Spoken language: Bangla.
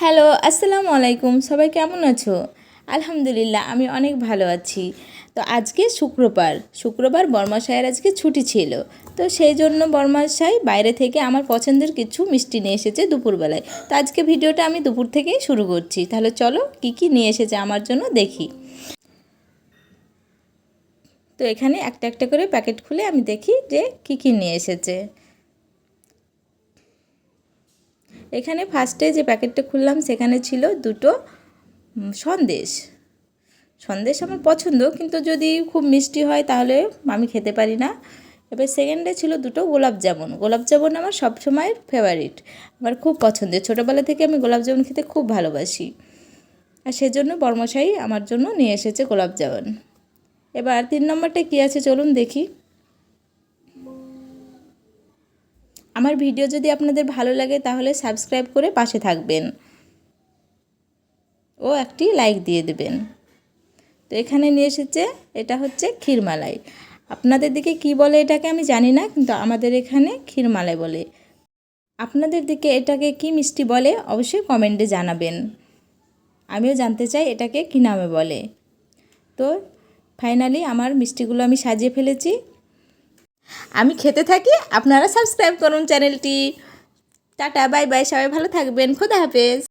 হ্যালো, আসসালামু আলাইকুম। সবাই কেমন আছো? আলহামদুলিল্লাহ, আমি অনেক ভালো আছি। তো আজকে শুক্রবার। শুক্রবার বর্মাশাইয়ের আজকে ছুটি ছিল। তো সেই জন্য বর্মাশাই বাইরে থেকে আমার পছন্দের কিছু মিষ্টি নিয়ে এসেছে দুপুরবেলায়। তো আজকে ভিডিওটা আমি দুপুর থেকেই শুরু করছি। তাহলে চলো, কি কি নিয়ে এসেছে আমার জন্য দেখি। তো এখানে একটা একটা করে প্যাকেট খুলে আমি দেখি যে কি কি নিয়ে এসেছে। এখানে ফার্স্টে যে প্যাকেটটা খুললাম, সেখানে ছিল দুটো সন্দেশ। সন্দেশ আমার পছন্দ, কিন্তু যদি খুব মিষ্টি হয়, তাহলে আমি খেতে পারি না। এবার সেকেন্ডে ছিল দুটো গোলাপ জামুন। গোলাপ জামুন আমার সবসময়ের ফেভারিট আমার খুব পছন্দের। ছোটোবেলা থেকে আমি গোলাপ জামুন খেতে খুব ভালোবাসি। আর সেজন্য বর্মশাই আমার জন্য নিয়ে এসেছে গোলাপ জামুন। এবার তিন নম্বরটা কী আছে চলুন দেখি। আমার ভিডিও যদি আপনাদের ভালো লাগে তাহলে সাবস্ক্রাইব করে পাশে থাকবেন। ও একটি লাইক দিয়ে দেবেন। তো এখানে নিয়ে এসেছে, এটা হচ্ছে ক্ষীরমালাই। আপনাদের দিকে কি বলে এটাকে আমি জানি না, কিন্তু আমাদের এখানে ক্ষীরমালাই বলে। আপনাদের দিকে এটাকে কি মিষ্টি বলে অবশ্যই কমেন্টে জানাবেন। আমিও জানতে চাই এটাকে কী নামে বলে। তো ফাইনালি আমার মিষ্টিগুলো আমি সাজিয়ে ফেলেছি। আমি খেতে থাকি, আপনারা সাবস্ক্রাইব করুন চ্যানেলটি। টাটা, বাই বাই, সবাই ভালো থাকবেন, খোদা হাফেজ।